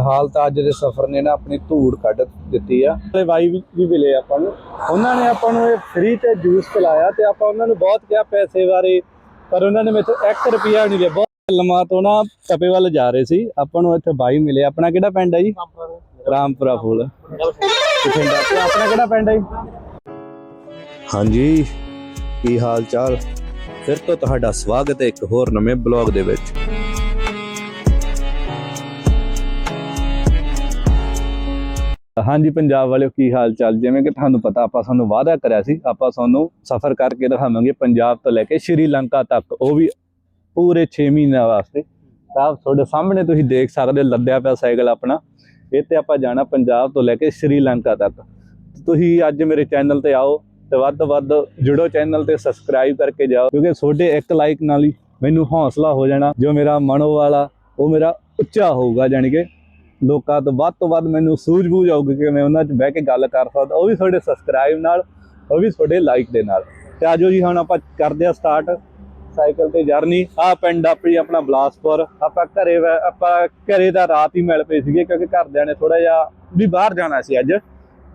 ਹਾਲ ਤਾਂ ਅੱਜ ਦੇ ਸਫ਼ਰ ਨੇ ਨਾ ਆਪਣੀ ਧੂੜ ਕੱਢ ਦਿੱਤੀ ਆ। ਤੇ ਬਾਈ ਵੀ ਮਿਲੇ ਆਪਾਂ ਨੂੰ। ਉਹਨਾਂ ਨੇ ਆਪਾਂ ਨੂੰ ਇਹ ਫ੍ਰੀ ਤੇ ਜੂਸ ਪਿਲਾਇਆ ਤੇ ਆਪਾਂ ਉਹਨਾਂ ਨੂੰ ਬਹੁਤ ਕਿਹਾ ਪੈਸੇ ਬਾਰੇ ਪਰ ਉਹਨਾਂ ਨੇ ਮੇਥੋਂ 1 ਰੁਪਿਆ ਨਹੀਂ ਲਿਆ। ਬਹੁਤ ਲਮਾ ਤੋਂ ਨਾ ਤਪੇ ਵੱਲ ਜਾ ਰਹੇ ਸੀ। ਆਪਾਂ ਨੂੰ ਇੱਥੇ ਬਾਈ ਮਿਲੇ। ਆਪਣਾ ਕਿਹੜਾ ਪਿੰਡ ਹੈ ਜੀ? ਰਾਮਪੁਰਾ ਫੂਲ। ਆਪਣਾ ਕਿਹੜਾ ਪਿੰਡ ਹੈ ਜੀ? ਹਾਂਜੀ ਕੀ ਹਾਲ ਚਾਲ? ਫਿਰ ਤੋਂ ਤੁਹਾਡਾ ਸਵਾਗਤ ਹੈ ਇੱਕ ਹੋਰ ਨਵੇਂ ਬਲੌਗ ਦੇ ਵਿੱਚ। ਹਾਂਜੀ ਪੰਜਾਬ ਵਾਲਿਓ ਕੀ ਹਾਲ ਚਾਲ? ਜਿਵੇਂ ਕਿ ਤੁਹਾਨੂੰ ਪਤਾ ਆਪਾਂ ਸਾਨੂੰ ਵਾਅਦਾ ਕਰਿਆ ਸੀ ਆਪਾਂ ਤੁਹਾਨੂੰ ਸਫ਼ਰ ਕਰਕੇ ਦਿਖਾਵਾਂਗੇ ਪੰਜਾਬ ਤੋਂ ਲੈ ਕੇ ਸ਼੍ਰੀਲੰਕਾ ਤੱਕ। ਉਹ ਵੀ ਪੂਰੇ 6 ਮਹੀਨਿਆਂ ਵਾਸਤੇ। ਤਾਂ ਤੁਹਾਡੇ ਸਾਹਮਣੇ ਤੁਸੀਂ ਦੇਖ ਸਕਦੇ ਹੋ, ਲੱਦਿਆ ਪਿਆ ਸਾਈਕਲ ਆਪਣਾ। ਇਹ ਤੇ ਆਪਾਂ ਜਾਣਾ ਪੰਜਾਬ ਤੋਂ ਲੈ ਕੇ ਸ਼੍ਰੀਲੰਕਾ ਤੱਕ। ਤੁਸੀਂ ਅੱਜ ਮੇਰੇ ਚੈਨਲ ਤੇ ਆਓ ਤੇ ਵੱਧ ਤੋਂ ਵੱਧ ਜੁੜੋ ਚੈਨਲ ਤੇ ਸਬਸਕ੍ਰਾਈਬ ਕਰਕੇ ਜਾਓ ਕਿਉਂਕਿ ਤੁਹਾਡੇ ਇੱਕ ਲਾਈਕ ਨਾਲ ਹੀ ਮੈਨੂੰ ਹੌਸਲਾ ਹੋ ਜਾਣਾ। ਜੋ ਮੇਰਾ ਮਨੋਬਲ ਆ ਉਹ ਮੇਰਾ ਉੱਚਾ ਹੋਊਗਾ ਜਾਣੀ ਕਿ ਲੋਕਾਂ ਤੋਂ ਵੱਧ ਤੋਂ ਵੱਧ ਮੈਨੂੰ ਸੂਝ-ਬੂਝ ਆਊਗੀ ਕਿ ਮੈਂ ਉਹਨਾਂ 'ਚ ਬਹਿ ਕੇ ਗੱਲ ਕਰ ਸਕਦਾ, ਉਹ ਵੀ ਤੁਹਾਡੇ ਸਬਸਕ੍ਰਾਈਬ ਨਾਲ, ਉਹ ਵੀ ਤੁਹਾਡੇ ਲਾਈਕ ਦੇ ਨਾਲ। ਤੇ ਆਜੋ ਜੀ, ਹੁਣ ਆਪਾਂ ਕਰਦੇ ਆ ਸਟਾਰਟ ਸਾਈਕਲ ਤੇ ਜਰਨੀ ਆ ਪਿੰਡ ਆਪਣੀ ਆਪਣਾ ਬਲਾਸਪੁਰ। ਆਪਾਂ ਘਰੇ ਵੈ- ਆਪਾਂ ਘਰੇ ਦਾ ਰਾਤ ਹੀ ਮਿਲ ਪਏ ਸੀਗੇ ਕਿਉਂਕਿ ਘਰਦਿਆਂ ਨੇ ਥੋੜਾ ਜਿਹਾ ਵੀ ਬਾਹਰ ਜਾਣਾ ਸੀ ਅੱਜ।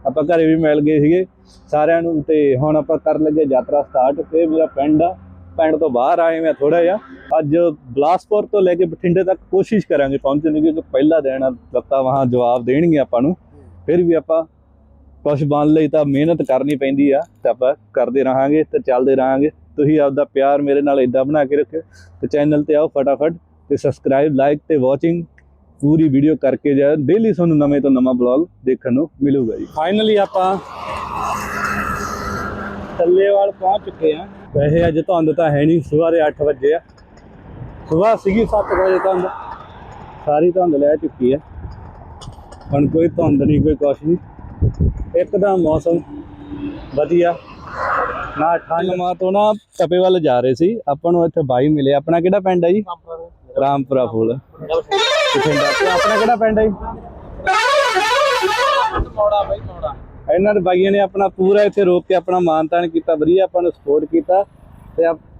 ਆਪਾਂ ਘਰੇ ਵੀ ਮਿਲ ਗਏ ਸੀਗੇ ਸਾਰਿਆਂ ਨੂੰ ਤੇ ਹੁਣ ਆਪਾਂ ਕਰਨ ਲੱਗੇ ਯਾਤਰਾ ਸਟਾਰਟ ਤੇ ਮੇਰਾ ਪਿੰਡ ਆ। ਪੈਣ ਤੋਂ ਬਾਹਰ ਆਏ ਮੈਂ ਥੋੜਾ ਜਿਹਾ। ਅੱਜ ਬਲਾਸਪੁਰ ਤੋਂ ਲੈ ਕੇ ਬਠਿੰਡੇ ਤੱਕ ਕੋਸ਼ਿਸ਼ ਕਰਾਂਗੇ ਪਹੁੰਚਣ ਦੀ ਕਿਉਂਕਿ ਪਹਿਲਾ ਦਿਨ ਆ ਲੱਤਾਂ ਜਵਾਬ ਦੇਣਗੇ ਆਪਾਂ ਨੂੰ। ਫਿਰ ਵੀ ਆਪਾਂ ਕੁਛ ਬਣ ਲਈ ਤਾਂ ਮਿਹਨਤ ਕਰਨੀ ਪੈਂਦੀ ਆ ਤੇ ਆਪਾਂ ਕਰਦੇ ਰਹਾਂਗੇ ਤੇ ਚੱਲਦੇ ਰਹਾਂਗੇ। ਤੁਸੀਂ ਆਪਦਾ ਪਿਆਰ ਮੇਰੇ ਨਾਲ ਇਦਾਂ ਬਣਾ ਕੇ ਰੱਖਿਓ ਤੇ ਚੈਨਲ ਤੇ ਆਓ ਫਟਾਫਟ ਤੇ ਸਬਸਕ੍ਰਾਈਬ ਲਾਈਕ ਤੇ ਵਾਚਿੰਗ ਪੂਰੀ ਵੀਡੀਓ ਕਰਕੇ ਜਾ ਡੇਲੀ ਤੁਹਾਨੂੰ ਨਵੇਂ ਤੋਂ ਨਵਾਂ ਬਲੌਗ ਦੇਖਣ ਨੂੰ ਮਿਲੂਗਾ ਜੀ। ਫਾਈਨਲੀ ਆਪਾਂ ਥੱਲੇਵਾਲ ਪਹੁੰਚ ਚੁੱਕੇ ਆ। ਵੈਸੇ ਅੱਜ ਧੁੰਦ ਤਾਂ ਹੈ ਨਹੀਂ ਸਵੇਰ ਦੇ 8 ਵਜੇ ਆ। ਸਵੇਰ ਸੀਗੀ 7 ਵਜੇ ਧੁੰਦ। ਸਾਰੀ ਧੁੰਦ ਲੈ ਚੁੱਕੀ ਆ। ਹੁਣ ਕੋਈ ਧੁੰਦ ਨਹੀਂ ਕੋਈ ਕੁਛ ਨਹੀਂ। ਇੱਕਦਮ ਮੌਸਮ ਵਧੀਆ। ਨਾ ਠੰਡ। ਮਾ ਤੋਂ ਨਾ ਤਪੇ ਵੱਲ ਜਾ ਰਹੇ ਸੀ। ਆਪਾਂ ਨੂੰ ਇੱਥੇ ਬਾਈ ਮਿਲੇ। ਆਪਣਾ ਕਿਹੜਾ ਪਿੰਡ ਹੈ ਜੀ? ਰਾਮਪੁਰਾ ਫੂਲ। ਬਠਿੰਡਾ ਆਪਣਾ ਕਿਹੜਾ ਪਿੰਡ ਹੈ ਜੀ? ਇਹਨਾਂ ਦੇ ਬਾਈਆਂ ਨੇ ਆਪਣਾ ਪੂਰਾ ਇੱਥੇ ਰੋਕ ਕੇ ਆਪਣਾ ਮਾਨਤਾਨ ਕੀਤਾ ਵਧੀਆ ਆਪਾਂ ਨੂੰ ਸਪੋਰਟ ਕੀਤਾ ਤੇ ਆਪ-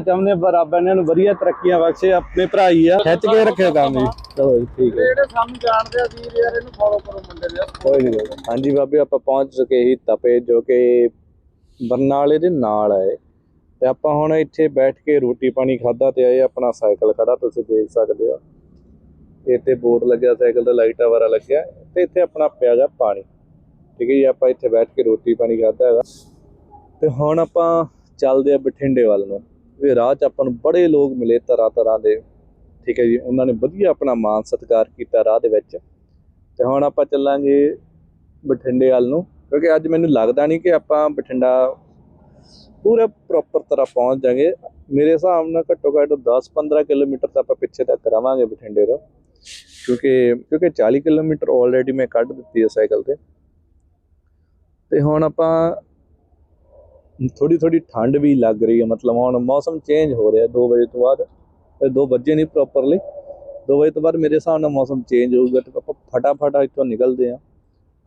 ਚਾਹੁੰਦੇ ਹਾਂ ਬਰਾਬਰ ਇਹਨਾਂ ਨੂੰ ਵਧੀਆ ਤਰੱਕੀਆਂ ਬਖਸ਼ੇ ਆਪਣੇ ਭਰਾ ਹੀ ਆ। ਖਿੱਚ ਕੇ ਰੱਖਿਓ ਕੰਮ ਜੀ। ਚਲੋ ਜੀ ਠੀਕ ਹੈ। ਜਿਹੜੇ ਸਾਨੂੰ ਜਾਣਦੇ ਆ ਵੀਰ ਯਾਰ ਇਹਨੂੰ ਫੋਲੋ ਕਰੋ ਮੁੰਡੇ ਦੇ ਕੋਈ ਨਹੀਂ ਹਾਂਜੀ ਬਾਬੇ ਆਪਾਂ ਪਹੁੰਚ ਚੁੱਕੇ ਸੀ ਤਪੇ ਜੋ ਕਿ ਬਰਨਾਲੇ ਦੇ ਨਾਲ ਹੈ ਤੇ ਆਪਾਂ ਹੁਣ ਇੱਥੇ ਬੈਠ ਕੇ ਰੋਟੀ ਪਾਣੀ ਖਾਦਾ ਤੇ ਆਏ ਆਪਣਾ ਸਾਈਕਲ ਖੜਾ ਤੁਸੀਂ ਦੇਖ ਸਕਦੇ ਹੋ। ਇੱਥੇ ਬੋਰਡ ਲੱਗਿਆ ਸਾਈਕਲ ਤੇ ਲਾਈਟਾਂ ਵਾਰਾ ਲੱਗਿਆ ਤੇ ਇੱਥੇ ਆਪਣਾ ਪਿਆ ਗਾ ਪਾਣੀ। ਠੀਕ ਹੈ ਜੀ, ਆਪਾਂ ਇੱਥੇ ਬੈਠ ਕੇ ਰੋਟੀ ਪਾਣੀ ਖਾਦਾ ਹੈਗਾ। ਤੇ ਹੁਣ ਆਪਾਂ ਚੱਲਦੇ ਆ ਬਠਿੰਡੇ ਵੱਲ ਨੂੰ। ਇਹ ਰਾਹ 'ਚ ਆਪਾਂ ਨੂੰ ਬੜੇ ਲੋਕ ਮਿਲੇ ਤਰ੍ਹਾਂ ਤਰ੍ਹਾਂ ਦੇ। ਠੀਕ ਹੈ ਜੀ, ਉਹਨਾਂ ਨੇ ਵਧੀਆ ਆਪਣਾ ਮਾਨ ਸਤਿਕਾਰ ਕੀਤਾ ਰਾਹ ਦੇ ਵਿੱਚ। ਤੇ ਹੁਣ ਆਪਾਂ ਚੱਲਾਂਗੇ ਬਠਿੰਡੇ ਵੱਲ ਨੂੰ। ਕਿਉਂਕਿ ਅੱਜ ਮੈਨੂੰ ਲੱਗਦਾ ਨਹੀਂ ਕਿ ਆਪਾਂ ਬਠਿੰਡਾ ਪੂਰਾ ਪ੍ਰੋਪਰ ਤਰ੍ਹਾਂ ਪਹੁੰਚ ਜਾਾਂਗੇ ਮੇਰੇ ਹਿਸਾਬ ਨਾਲ ਘੱਟੋ ਘੱਟ 10-15 ਕਿਲੋਮੀਟਰ ਤਾਂ ਆਪਾਂ ਪਿੱਛੇ ਤੱਕ ਰਵਾਂਗੇ ਬਠਿੰਡੇ ਤੋਂ। ਕਿਉਂਕਿ ਕਿਉਂਕਿ 40 ਕਿਲੋਮੀਟਰ ਆਲਰੇਡੀ ਮੈਂ ਕੱਢ ਦਿੱਤੀ ਹੈ ਸਾਈਕਲ ਤੇ। ਤੇ ਹੁਣ ਆਪਾਂ ਥੋੜੀ ਥੋੜੀ ਠੰਡ ਵੀ ਲੱਗ ਰਹੀ ਹੈ ਮਤਲਬ ਹੁਣ ਮੌਸਮ ਚੇਂਜ ਹੋ ਰਿਹਾ 2 ਵਜੇ ਤੋਂ ਬਾਅਦ ਤੇ 2 ਵਜੇ ਨਹੀਂ ਪ੍ਰੋਪਰਲੀ 2 ਵਜੇ ਤੋਂ ਬਾਅਦ ਮੇਰੇ ਹਿਸਾਬ ਨਾਲ ਮੌਸਮ ਚੇਂਜ ਹੋਊਗਾ ਤੇ ਆਪਾਂ ਫਟਾਫਟ ਇੱਥੋਂ ਨਿਕਲਦੇ ਆ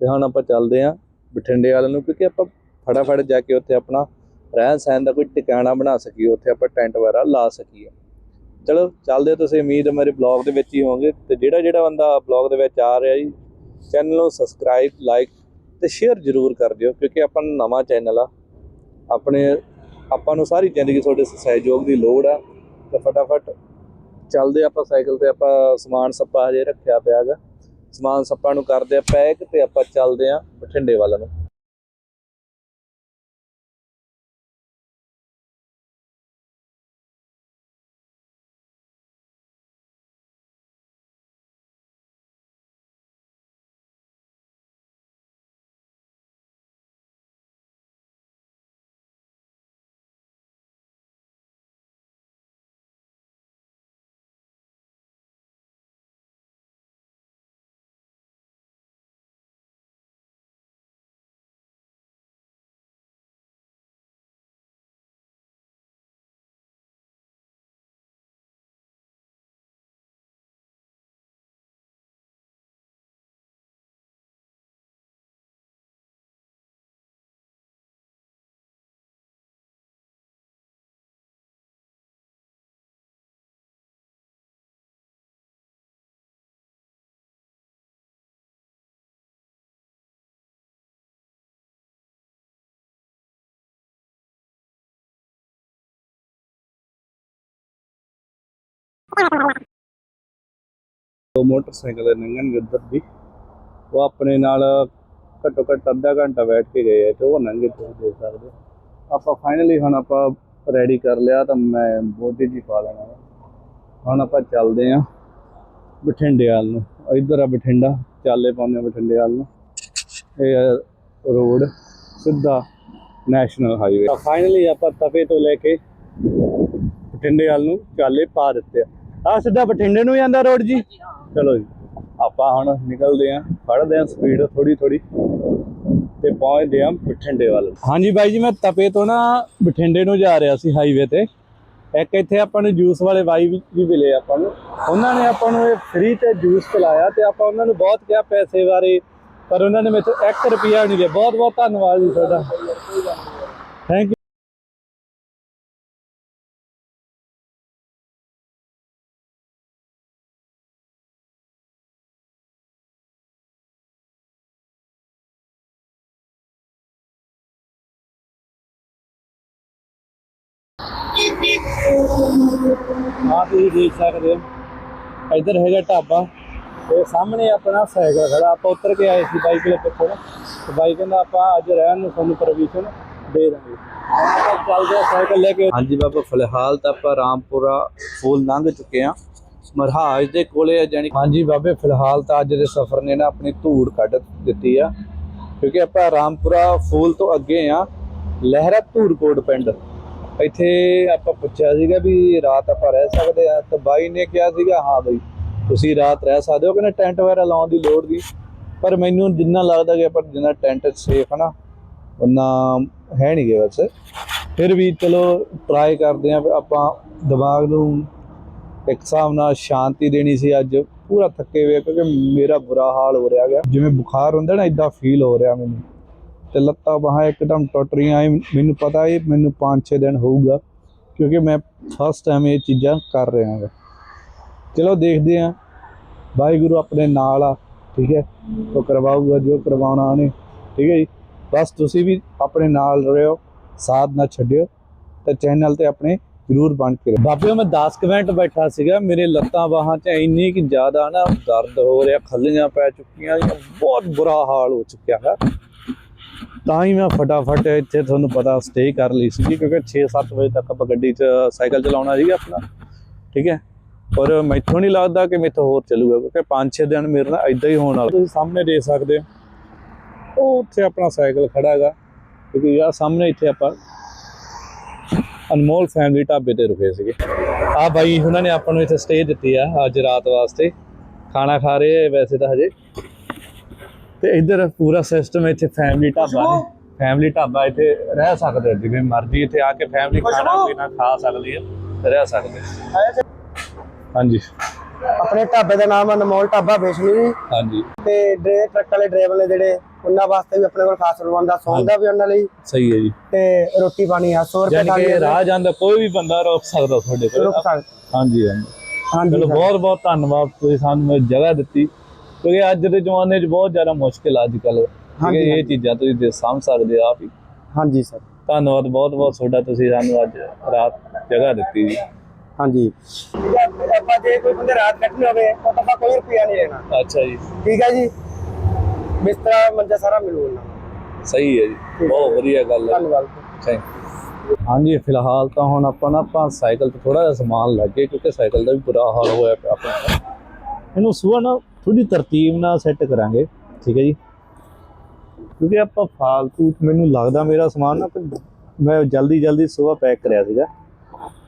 ਤੇ ਹੁਣ ਆਪਾਂ ਚੱਲਦੇ ਆ ਬਠਿੰਡੇ ਵਾਲੇ ਨੂੰ ਕਿਉਂਕਿ ਆਪਾਂ ਫਟਾਫਟ ਜਾ ਕੇ ਉੱਥੇ ਆਪਣਾ ਰਹਿਣ ਸਹਿਣ ਦਾ ਕੋਈ ਟਿਕਾਣਾ ਬਣਾ ਸਕੀਏ ਉੱਥੇ ਆਪਾਂ ਟੈਂਟ ਵਗੈਰਾ ਲਾ ਸਕੀਏ। ਚਲੋ ਚੱਲਦੇ ਹਾਂ, ਤੁਸੀਂ ਉਮੀਦ ਮੇਰੇ ਬਲੌਗ ਦੇ ਵਿੱਚ ਹੀ ਹੋਵੋਗੇ। ਤੇ ਜਿਹੜਾ ਜਿਹੜਾ ਬੰਦਾ ਬਲੌਗ ਦੇ ਵਿੱਚ ਆ ਰਿਹਾ ਜੀ ਚੈਨਲ ਨੂੰ ਸਬਸਕ੍ਰਾਈਬ ਲਾਈਕ ਤੇ ਸ਼ੇਅਰ ਜ਼ਰੂਰ ਕਰ ਦਿਓ, ਕਿਉਂਕਿ ਆਪਾਂ ਨਵਾਂ ਚੈਨਲ ਆ। ਆਪਣੇ, ਆਪਾਂ ਨੂੰ ਸਾਰੀ ਜ਼ਿੰਦਗੀ ਤੁਹਾਡੇ ਸਹਿਯੋਗ ਦੀ ਲੋੜ ਆ। ਤੇ ਫਟਾਫਟ ਚੱਲਦੇ ਆਪਾਂ ਸਾਈਕਲ ਤੇ, ਆਪਾਂ ਸਮਾਨ ਸੱਪਾ ਹਜੇ ਰੱਖਿਆ ਪਿਆ ਹੈਗਾ। ਸਮਾਨ ਸੱਪਾ ਨੂੰ ਕਰਦੇ ਆ ਪੈਕ ਤੇ ਆਪਾਂ ਚੱਲਦੇ ਆ ਬਠਿੰਡੇ ਵੱਲ ਨੂੰ। ਦੋ ਮੋਟਰਸਾਈਕਲ ਲੰਘਣਗੇ ਉੱਧਰ ਦੀ। ਉਹ ਆਪਣੇ ਨਾਲ ਘੱਟੋ ਘੱਟ ਅੱਧਾ ਘੰਟਾ ਬੈਠ ਕੇ ਗਏ ਆ ਤੇ ਉਹ ਲੰਘੇ ਤੁਸੀਂ ਦੇ ਸਕਦੇ ਹੋ। ਆਪਾਂ ਫਾਈਨਲੀ ਹੁਣ ਆਪਾਂ ਰੈਡੀ ਕਰ ਲਿਆ ਤਾਂ ਮੈਂ ਬੋਡੀ ਜੀ ਪਾ ਲੈਣਾ। ਵਾ। ਹੁਣ ਆਪਾਂ ਚੱਲਦੇ ਆਂ ਬਠਿੰਡੇ ਵਾਲ ਨੂੰ। ਇੱਧਰ ਆ ਬਠਿੰਡਾ, ਚਾਲੇ ਪਾਉਂਦੇ ਆ ਬਠਿੰਡੇ ਵਾਲ ਨੂੰ। ਇਹ ਰੋਡ, ਸਿੱਧਾ ਨੈਸ਼ਨਲ ਹਾਈਵੇ ਫਾਈਨਲੀ ਆਪਾਂ ਤਪੇ ਤੋਂ ਲੈ ਕੇ ਬਠਿੰਡੇ ਵਾਲ ਨੂੰ ਚਾਲੇ ਪਾ ਦਿੱਤੇ ਆ। ਆ ਸਿੱਧਾ ਬਠਿੰਡੇ ਨੂੰ ਜਾਂਦਾ ਰੋਡ ਜੀ। ਚਲੋ ਜੀ। ਆਪਾਂ ਹੁਣ ਨਿਕਲਦੇ ਆਂ ਫੜਦੇ ਆਂ ਸਪੀਡ ਥੋੜੀ ਥੋੜੀ ਤੇ ਪਹੁੰਚਦੇ ਆਂ ਬਠਿੰਡੇ ਵੱਲ। ਹਾਂਜੀ ਬਾਈ ਜੀ ਮੈਂ ਤਪੇ ਤੋਂ ਨਾ ਬਠਿੰਡੇ ਨੂੰ ਜਾ ਰਿਹਾ ਸੀ ਹਾਈਵੇ ਤੇ। ਇੱਕ ਇੱਥੇ ਆਪਾਂ ਨੂੰ ਜੂਸ ਵਾਲੇ ਬਾਈ ਵੀ ਮਿਲੇ ਆਪਾਂ ਨੂੰ। ਉਹਨਾਂ ਨੇ ਆਪਾਂ ਨੂੰ ਇਹ ਫ੍ਰੀ ਤੇ ਜੂਸ ਪਿਲਾਇਆ ਤੇ ਆਪਾਂ ਉਹਨਾਂ ਨੂੰ ਬਹੁਤ ਕਿਹਾ ਪੈਸੇ ਬਾਰੇ ਪਰ ਉਹਨਾਂ ਨੇ ਮੇਥੋਂ 1 ਰੁਪਿਆ ਨਹੀਂ ਲਿਆ। ਬਹੁਤ ਬਹੁਤ ਧੰਨਵਾਦ ਜੀ ਤੁਹਾਡਾ। ਥੈਂਕ ਯੂ ਆਹ ਤੁਸੀਂ ਦੇਖ ਸਕਦੇ ਹੋ। ਇੱਧਰ ਹੈਗਾ ਢਾਬਾ। ਤੇ ਸਾਹਮਣੇ ਆਪਣਾ ਸਾਈਕਲ ਖੜਾ। ਆਪਾਂ ਉੱਤਰ ਕੇ ਆਏ ਸੀ ਬਾਈਕ ਲੈ ਪਿੱਛੇ। ਤੇ ਬਾਈ ਕਹਿੰਦਾ ਆਪਾਂ ਅੱਜ ਰਹਿਣ ਨੂੰ ਤੁਹਾਨੂੰ ਪਰਮਿਸ਼ਨ ਦੇ ਦਾਂਗੇ। ਆਪਾਂ ਚੱਲਦੇ ਆ ਸਾਈਕਲ ਲੈ ਕੇ। ਹਾਂਜੀ ਬਾਬਾ ਫਿਲਹਾਲ ਤਾਂ ਆਪਾਂ ਰਾਮਪੁਰਾ ਫੂਲ ਲੰਘ ਚੁੱਕੇ ਆ ਮਰਹਾਜ ਦੇ ਕੋਲੇ ਆ ਜਾਨੀ ਹਾਂਜੀ ਬਾਬੇ ਫਿਲਹਾਲ ਤਾਂ ਅੱਜ ਦੇ ਸਫ਼ਰ ਨੇ ਨਾ ਆਪਣੀ ਧੂੜ ਕੱਢ ਦਿੱਤੀ ਆ। ਕਿਉਂਕਿ ਆਪਾਂ ਰਾਮਪੁਰਾ ਫੂਲ ਤੋਂ ਅੱਗੇ ਆ। ਲਹਿਰਾ ਧੂੜਕੋਟ ਪਿੰਡ। ਇੱਥੇ ਆਪਾਂ ਪੁੱਛਿਆ ਸੀਗਾ ਵੀ ਰਾਤ ਆਪਾਂ ਰਹਿ ਸਕਦੇ ਆ, ਤਾਂ ਬਾਈ ਨੇ ਕਿਹਾ ਸੀਗਾ, ਹਾਂ ਬਈ, ਤੁਸੀਂ ਰਾਤ ਰਹਿ ਸਕਦੇ ਹੋ। ਕਹਿੰਦੇ, ਟੈਂਟ ਵਗੈਰਾ ਲਾਉਣ ਦੀ ਲੋੜ ਨਹੀਂ। ਪਰ ਮੈਨੂੰ ਜਿੰਨਾ ਲੱਗਦਾ ਕਿ ਆਪਾਂ ਜਿੰਨਾ ਟੈਂਟ ਸੇਫ ਹੈ ਨਾ ਉਨਾ ਹੈ ਨਹੀਂ ਗੇ ਵੈਸੇ। ਫਿਰ ਵੀ ਚਲੋ ਟਰਾਈ ਕਰਦੇ ਆ, ਆਪਾਂ ਦਿਮਾਗ ਨੂੰ ਇੱਕ ਹਿਸਾਬ ਨਾਲ ਸ਼ਾਂਤੀ ਦੇਣੀ ਸੀ ਅੱਜ। ਪੂਰਾ ਥੱਕੇ ਹੋਏ ਕਿਉਂਕਿ ਮੇਰਾ ਬੁਰਾ ਹਾਲ ਹੋ ਰਿਹਾ ਗਿਆ ਜਿਵੇਂ ਬੁਖਾਰ ਹੁੰਦਾ ਨਾ ਇਦਾਂ ਫੀਲ ਹੋ ਰਿਹਾ ਮੈਨੂੰ। ਤੇ ਲੱਤਾਂ ਬਾਹਾਂ ਇੱਕਦਮ ਟੁੱਟ ਰਹੀਆਂ। ਐ ਮੈਨੂੰ ਪਤਾ, ਇਹ ਮੈਨੂੰ 5-6 ਦਿਨ ਹੋਊਗਾ, ਕਿਉਂਕਿ ਮੈਂ ਫਸਟ ਟਾਈਮ ਇਹ ਚੀਜ਼ਾਂ ਕਰ ਰਿਹਾ ਹਾਂ। ਚਲੋ ਦੇਖਦੇ ਆਂ ਵਾਹਿਗੁਰੂ ਆਪਣੇ ਨਾਲ ਆ, ਠੀਕ ਹੈ? ਉਹ ਕਰਵਾਊਗਾ, ਜੋ ਕਰਵਾਉਣਾ ਉਹਨੇ, ਠੀਕ ਹੈ ਜੀ? ਬਸ ਤੁਸੀਂ ਵੀ ਆਪਣੇ ਨਾਲ ਰਹੋ, ਸਾਥ ਨਾ ਛੱਡਿਓ, ਤੇ ਚੈਨਲ ਤੇ ਆਪਣੇ ਜ਼ਰੂਰ ਬਣ ਕੇ ਬਾਬੇ ਬਾਬਿਓ, ਮੈਂ 10 ਕੁ ਮਿੰਟ ਬੈਠਾ ਸੀਗਾ, ਮੇਰੇ ਲੱਤਾਂ ਬਾਹਾਂ 'ਚ ਇੰਨੀ ਕਿ ਜ਼ਿਆਦਾ ਨਾ ਦਰਦ ਹੋ ਰਿਹਾ, ਖੱਲੀਆਂ ਪੈ ਚੁੱਕੀਆਂ, ਬਹੁਤ ਬੁਰਾ ਹਾਲ ਹੋ ਚੁੱਕਿਆ ਹੈ। ਤਾਂ ਹੀ ਮੈਂ ਫਟਾਫਟ ਇੱਥੇ ਤੁਹਾਨੂੰ ਪਤਾ ਸਟੇ ਕਰ ਲਈ ਸੀ ਕਿਉਂਕਿ 6-7 ਵਜੇ ਤੱਕ ਆਪਾਂ ਗੱਡੀ 'ਚ ਸਾਈਕਲ ਚਲਾਉਣਾ ਸੀਗਾ ਆਪਣਾ, ਠੀਕ ਹੈ? ਪਰ ਮੈਥੋਂ ਨਹੀਂ ਲੱਗਦਾ ਕਿ ਮੈਥੋਂ ਹੋਰ ਚੱਲੂਗਾ, ਕਿਉਂਕਿ 5-6 ਦਿਨ ਮੇਰੇ ਨਾਲ ਇਦਾਂ ਹੀ ਹੋਣ ਵਾਲਾ। ਤੁਸੀਂ ਸਾਹਮਣੇ ਦੇਖ ਸਕਦੇ ਹੋ, ਉਹ ਉੱਥੇ ਆਪਣਾ ਸਾਈਕਲ ਖੜਾ ਹੈਗਾ, ਕਿਉਂਕਿ ਆ ਸਾਹਮਣੇ ਇੱਥੇ ਆਪਾਂ ਅਨਮੋਲ ਫੈਮਿਲੀ ਢਾਬੇ ਤੇ ਰੁਕੇ ਸੀਗੇ। ਆ ਬਾਈ, ਉਹਨਾਂ ਨੇ ਆਪਾਂ ਨੂੰ ਇੱਥੇ ਸਟੇ ਦਿੱਤੀ ਆ ਅੱਜ ਰਾਤ ਵਾਸਤੇ। ਖਾਣਾ ਖਾ ਰਹੇ ਆ, ਵੈਸੇ ਤਾਂ ਹਜੇ। ਤੇ ਇੱਧਰ ਪੂਰਾ ਸਿਸਟਮ ਇੱਥੇ ਫੈਮਿਲੀ ਢਾਬਾ ਹੈ। ਫੈਮਿਲੀ ਢਾਬਾ ਇੱਥੇ ਰਹਿ ਸਕਦੇ ਜਿਵੇਂ ਮਰਜ਼ੀ ਇੱਥੇ ਆ ਕੇ ਫੈਮਿਲੀ ਖਾਣਾ ਪੀਣਾ ਖਾ ਸਕਦੀ ਹੈ ਰਹਿ ਸਕਦੇ। ਹਾਂਜੀ। ਆਪਣੇ ਢਾਬੇ ਦਾ ਨਾਮ ਅਨਮੋਲ ਢਾਬਾ ਵੈਸ਼ਨੂ ਜੀ ਹਾਂਜੀ। ਤੇ ਡਰੇ ਟਰੱਕ ਵਾਲੇ ਡਰਾਈਵਰ ਨੇ ਜਿਹੜੇ ਉਹਨਾਂ ਵਾਸਤੇ ਵੀ ਆਪਣੇ ਕੋਲ ਖਾਸ ਪ੍ਰਬੰਧ ਆ ਸੌਣ ਦਾ ਵੀ ਉਹਨਾਂ ਲਈ। ਸਹੀ ਹੈ ਜੀ। ਤੇ ਰੋਟੀ ਪਾਣੀ ਆ 100 ਰੁਪਏ ਦਾ ਕਿ ਰਾਹ ਜਾਂਦਾ ਕੋਈ ਵੀ ਬੰਦਾ ਰੁਕ ਸਕਦਾ ਤੁਹਾਡੇ ਕੋਲ। ਰੁਕ ਸਕਦੇ। ਹਾਂਜੀ ਹਾਂਜੀ। ਬਹੁਤ ਬਹੁਤ ਧੰਨਵਾਦ ਤੁਸੀਂ ਸਾਨੂੰ ਜਗ੍ਹਾ ਦਿੱਤੀ। ਕਿਉਂਕਿ ਅੱਜ ਦੇ ਜ਼ਮਾਨੇ 'ਚ ਬਹੁਤ ਜ਼ਿਆਦਾ ਮੁਸ਼ਕਿਲ ਆ ਅੱਜ ਕੱਲ੍ਹ ਹਾਂਜੀ, ਇਹ। ਚੀਜ਼ਾਂ ਤੁਸੀਂ ਦੇ ਸਾਂਭ ਸਕਦੇ ਆਪ ਹੀ। ਹਾਂਜੀ ਸਰ। ਧੰਨਵਾਦ ਬਹੁਤ ਬਹੁਤ ਤੁਹਾਡਾ ਤੁਸੀਂ ਸਾਨੂੰ ਅੱਜ ਰਾਤ ਜਗ੍ਹਾ ਦਿੱਤੀ ਜੀ। ਹਾਂਜੀ। ਆਪਾਂ ਜੇ ਕੋਈ ਬੰਦੇ ਰਾਤ ਕੱਟਣੀ ਹੋਵੇ ਤਾਂ ਆਪਾਂ ਕੋਈ ਰੁਪਿਆ ਨਹੀਂ ਲੈਣਾ। ਅੱਛਾ ਜੀ। ਠੀਕ ਹੈ ਜੀ? ਬਿਸਤਰਾ ਮੰਜਾ ਸਾਰਾ ਮਿਲੂ ਉਹਨਾਂ ਨੂੰ। ਸਹੀ ਹੈ ਜੀ। ਬਹੁਤ ਵਧੀਆ ਗੱਲ ਹੈ। ਧੰਨਵਾਦ। ਥੈਂਕ ਹਾਂਜੀ ਫਿਲਹਾਲ ਤਾਂ ਹੁਣ ਆਪਾਂ ਨਾ ਆਪਾਂ ਸਾਈਕਲ ਤੇ ਥੋੜਾ ਜਿਹਾ ਸਮਾਨ ਲੱਗੇ ਕਿਉਂਕਿ ਸਾਈਕਲ ਦਾ ਵੀ ਬੁਰਾ ਹਾਲ ਹੋਇਆ ਪਿਆ। ਆਪਣਾ ਇਹਨੂੰ ਨਾ ਥੋੜੀ ਤਰਤੀਬ ਨਾਲ ਸੈੱਟ ਕਰਾਂਗੇ, ਠੀਕ ਹੈ ਜੀ? ਕਿਉਂਕਿ ਆਪਾਂ ਫਾਲਤੂ ਮੈਨੂੰ ਲੱਗਦਾ ਮੇਰਾ ਸਮਾਨ ਨਾ, ਮੈਂ ਜਲਦੀ ਜਲਦੀ ਸੁਆ ਪੈਕ ਕਰਿਆ ਸੀਗਾ।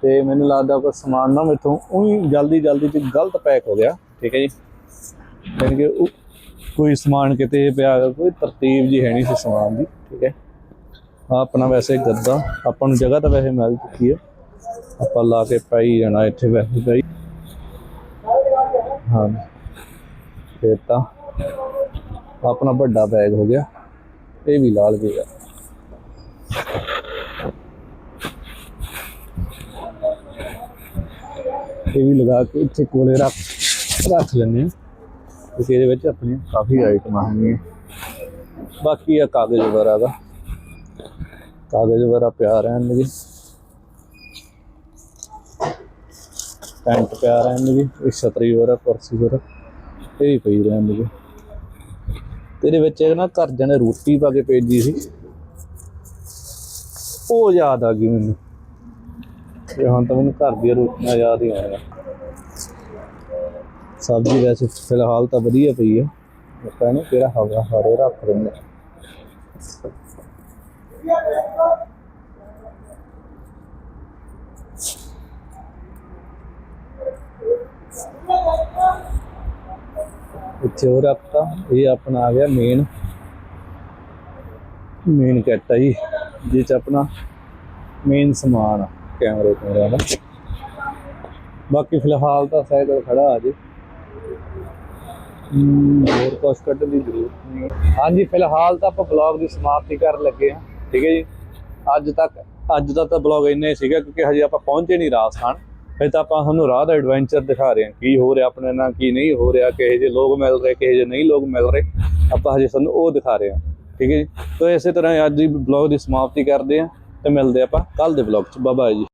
ਤੇ ਮੈਨੂੰ ਲੱਗਦਾ ਕੋਈ ਸਮਾਨ ਨਾ ਮੇਥੋਂ ਉਹੀ ਜਲਦੀ ਜਲਦੀ ਚ ਗਲਤ ਪੈਕ ਹੋ ਗਿਆ, ਠੀਕ ਹੈ ਜੀ? ਯਾਨੀ ਕਿ ਉਹ- ਕੋਈ ਸਮਾਨ ਕਿਤੇ ਪਿਆ, ਕੋਈ ਤਰਤੀਬ ਜੀ ਹੈ ਨਹੀਂ ਸੀ ਸਮਾਨ ਦੀ, ਠੀਕ ਹੈ? ਆਹ ਆਪਣਾ ਵੈਸੇ ਗੱਦਾ, ਆਪਾਂ ਨੂੰ ਜਗ੍ਹਾ ਤਾਂ ਵੈਸੇ ਮਿਲ ਚੁੱਕੀ ਹੈ। ਆਪਾਂ ਲਾ ਕੇ ਪਾਈ ਜਾਣਾ ਇੱਥੇ ਵੈਸੇ ਪਾਈ ਹਾਂ। ਫਿਰ ਤਾਂ ਆਪਣਾ ਵੱਡਾ ਬੈਗ ਹੋ ਗਿਆ। ਇਹ ਵੀ ਲਾਲ ਗਿਆ ਇਹ ਵੀ ਲਗਾ ਕੇ ਇੱਥੇ ਕੋਲੇ ਰੱਖ ਰੱਖ ਲੈਂਦੇ ਹਾਂ। ਕਿਉਂਕਿ ਇਹਦੇ ਵਿੱਚ ਆਪਣੀਆਂ ਕਾਫੀ ਆਈਟਮਾਂ ਹੈਗੀਆਂ। ਬਾਕੀ ਆ ਕਾਗਜ਼ ਵਗੈਰਾ ਦਾ। ਕਾਗਜ਼ ਵਗੈਰਾ ਪਿਆ ਰਹਿਣਗੇ। ਪੈਂਟ ਪਿਆ ਰਹਿਣਗੇ। ਇਹ ਛਤਰੀ ਵਰਾ ਕੁਰਸੀ ਵਰਾ ਇਹ ਵੀ ਪਈ ਰਹਿਣਗੇ ਤੇਰੇ ਵਿੱਚ ਇਹ ਨਾ ਘਰਦਿਆਂ ਨੇ ਰੋਟੀ ਪਾ ਕੇ ਭੇਜੀ ਸੀ। ਉਹ ਯਾਦ ਆ ਗਈ ਮੈਨੂੰ। ਤੇ ਹੁਣ ਤਾਂ ਮੈਨੂੰ ਘਰ ਦੀਆਂ ਰੋਟੀਆਂ ਯਾਦ ਹੀ ਆਉਂਦੀਆਂ ਸਬਜ਼ੀ ਵੈਸੇ ਫਿਲਹਾਲ ਤਾਂ ਵਧੀਆ ਪਈ ਹੈ ਆਪਾਂ ਇਹਨੂੰ ਕਿਹੜਾ ਹਵਾ ਹਰੇ ਰੱਖ ਦਿੰਦੇ ਹਾਂ। ਇੱਥੇ ਹੋਰ ਰੱਖਤਾ ਇਹ ਆਪਣਾ ਆ ਗਿਆ ਮੇਨ ਮੇਨ ਕੈਟ ਆ ਜੀ ਜਿਸ ਚ ਆਪਣਾ ਮੇਨ ਸਮਾਨ ਆ ਕੈਮਰੇ ਕੈਮਰਾ ਦਾ ਬਾਕੀ ਫਿਲਹਾਲ ਤਾਂ ਸਾਈਕਲ ਖੜਾ ਆ ਜੀ। ਹੋਰ ਕੁਛ ਕੱਢਣ ਦੀ ਜ਼ਰੂਰਤ ਨਹੀਂ ਹਾਂਜੀ, ਫਿਲਹਾਲ ਤਾਂ ਆਪਾਂ ਬਲੌਗ ਦੀ ਸਮਾਪਤੀ ਕਰਨ ਲੱਗੇ ਹਾਂ, ਠੀਕ ਹੈ ਜੀ? ਅੱਜ ਤੱਕ, ਅੱਜ ਦਾ ਤਾਂ ਬਲੌਗ ਇੰਨਾ ਹੀ ਸੀਗਾ, ਕਿਉਂਕਿ ਹਜੇ ਆਪਾਂ ਪਹੁੰਚੇ ਨਹੀਂ ਰਾਜਸਥਾਨ। ਫਿਰ ਤਾਂ ਆਪਾਂ ਤੁਹਾਨੂੰ ਰਾਹ ਦਾ ਐਡਵੈਂਚਰ ਦਿਖਾ ਰਹੇ ਹਾਂ, ਕੀ ਹੋ ਰਿਹਾ ਆਪਣੇ ਨਾਲ, ਕੀ ਨਹੀਂ ਹੋ ਰਿਹਾ, ਕਿਹੋ ਜਿਹੇ ਲੋਕ ਮਿਲ ਰਹੇ, ਕਿਹੋ ਜਿਹੇ ਨਹੀਂ ਲੋਕ ਮਿਲ ਰਹੇ। ਆਪਾਂ ਹਜੇ ਤੁਹਾਨੂੰ ਉਹ ਦਿਖਾ ਰਹੇ ਹਾਂ, ਠੀਕ ਹੈ ਜੀ? ਤਾਂ ਇਸੇ ਤਰ੍ਹਾਂ ਹੀ ਅੱਜ ਦੀ ਬਲੌਗ ਦੀ ਸਮਾਪਤੀ ਕਰਦੇ ਹਾਂ ਤੇ ਮਿਲਦੇ ਆਪਾਂ ਕੱਲ ਦੇ ਬਲੌਗ 'ਚ। ਬਾਬਾ ਬਾਏ ਜੀ।